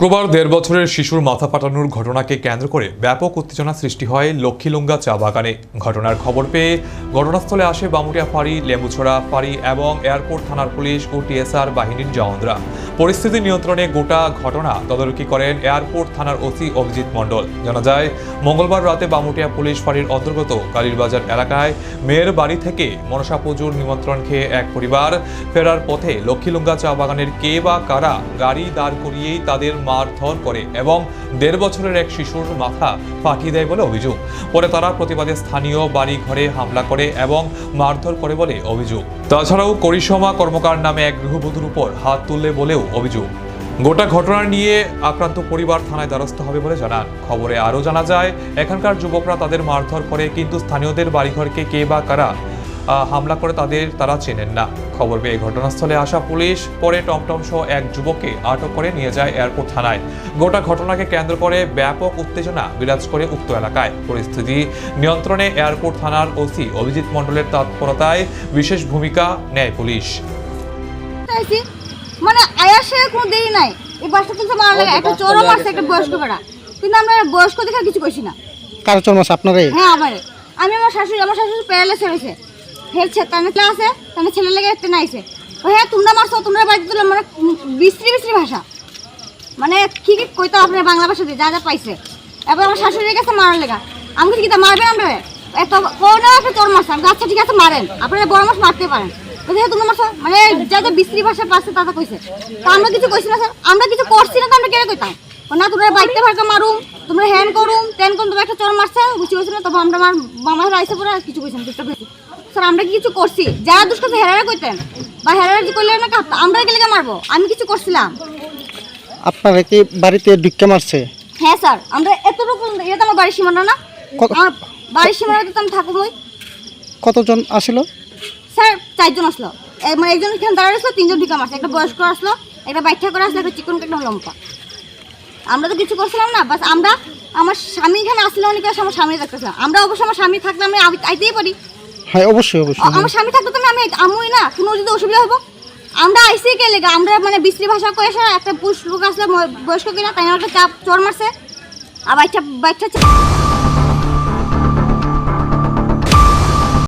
শুক্রবার দেড় বছরের শিশুর মাথা ফাটানোর ঘটনাকে কেন্দ্র করে ব্যাপক উত্তেজনা সৃষ্টি হয় লক্ষ্মীলুঙ্গা চা বাগানে। ঘটনার খবর পেয়ে ঘটনাস্থলে আসে বামুটিয়া ফাঁড়ি লেম্বুছড়া ফাঁড়ি এবং এয়ারপোর্ট থানার পুলিশ ও টিএসআর বাহিনীর জওয়ানরা। পরিস্থিতি নিয়ন্ত্রণে গোটা ঘটনা তদারকি করেন এয়ারপোর্ট থানার ওসি অভিজিৎ মণ্ডল। জানা যায়, মঙ্গলবার রাতে বামুটিয়া পুলিশ ফাঁড়ির অন্তর্গত কালীরবাজার এলাকায় মেয়ের বাড়ি থেকে মনসা পুজোর নিমন্ত্রণ খেয়ে এক পরিবার ফেরার পথে লক্ষ্মীলুঙ্গা চা বাগানের কে বা কারা গাড়ি দাঁড় করিয়েই তাদের মারধর করে এবং দেড় বছরের এক শিশুর মাথা ফাটিয়ে দেয় বলে অভিযোগ। পরে তারা প্রতিবাদে স্থানীয় বাড়ি ঘরে হামলা করে এবং মারধর করে বলে অভিযোগ। তাছাড়াও করিসমা কর্মকার নামে এক গৃহবধূর উপর হাত তুললে বলেও অভিযোগ। গোটা ঘটনা নিয়ে আক্রান্ত পরিবার থানায় দ্বারস্থ হবে বলে জানান। খবরে আরও জানা যায়, এখানকার যুবকরা তাদের মারধর করে, কিন্তু স্থানীয়দের বাড়িঘরকে কে বা কারা হামলা করে তাদের তারা চেনেন না। খবর পেয়ে ঘটনাস্থলে আসা পুলিশ পরে টমটম সহ এক যুবককে আটক করে নিয়ে যায় এয়ারপোর্ট থানায়। গোটা ঘটনাকে কেন্দ্র করে ব্যাপক উত্তেজনা বিরাজ করে উক্ত এলাকায়। পরিস্থিতি নিয়ন্ত্রণে এয়ারপোর্ট থানার ওসি অভিজিৎ মণ্ডলের তৎপরতায় বিশেষ ভূমিকা নেয় পুলিশ। মানে আয়ার সে কোনো দেরি নাই। এই বাসটা লাগে একটা চোরও মারছে একটা বয়স্ক বেড়া কিন্তু আমরা বয়স্ক দেখে কিছু কইছি না। কার চর্মাস আপনারে হ্যাঁ আমার আমি আমার শাশুড়ি আমার শাশুড়ি প্যারালাইস হয়েছে। হেলছে তানে ছেলে আছে, তানে ছেলে লেগে একটা নাইছে। ও হ্যাঁ তোমরা মারছো, তোমরা বাড়িতে তুলে মানে বিশ্রী বিশ্রী ভাষা। মানে কি কি কইতো আপনার বাংলা ভাষা দিয়ে যা যা পাইছে। এবার আমার শাশুড়ির কাছে মারার লেগা। আমি কি তা মারবেন আমরা এত কোনো একটা চোর মারছে। আমি আচ্ছা ঠিক আছে, মারেন। আপনারা বড় মাছ মারতে পারেন। বলছে হ্যাঁ তোমরা মারছো। মানে যা যা বিশ্রী ভাষা পাচ্ছে তা তা কইছে। তা আমরা কিছু কইছি না, স্যার। আমরা কিছু করছি না, তো আমরা কেন কইতাম? না, তোমরা বাইকতে ভাড়া মারুম, তোমরা হ্যান করুম তেন করুম, তোমরা একটা চোর মারছে বুঝতে পারছি না, তবে আমরা আমার মামা রাইছে পরে কিছু কইছি না স্যার আমরা কি কিছু করছি? যারা দুষ্ট হেরারে কইতেন। বা হেরারে যে কইলে না আমরা গেলে মারবো? আমি কিছু করছিলাম। আপনারা কি বাড়িতে ঢুকে মারছে? হ্যাঁ স্যার আমরা এতটুকু এটা তো আমার বাড়ির সীমানা না? বাড়ির সীমানাতে তো আমি থাকবোই কতজন আসলো? স্যার চারজন আসলো। মানে একজন এখানে দাঁড়ায় আসলো তিনজন ঢুকে মারছে। একটা বয়স্ক আসলো একটা বাইঠা করে আসলো একটা চিকন একটা লম্পা আমরা তো কিছু করছিলাম না বাস আমরা আমার স্বামী এখানে আসলে অনেক আমার স্বামী দেখতেছিলাম আমরা অবশ্য আমার স্বামী থাকলে আমি আইতেই পারি। হ্যাঁ অবশ্যই অবশ্যই। আমার স্বামী থাকতো তো আমি আমুই না, কোনো যদি অসুবিধা হব। আমরা আইসি কে লেগে? আমরা মানে বিশ্রী ভাষা করে একটা পুরুষ লোক আসলে বয়স্ক কিনা, তাই একটা চাপ চোর মারছে। আর বাচ্চা বাচ্চা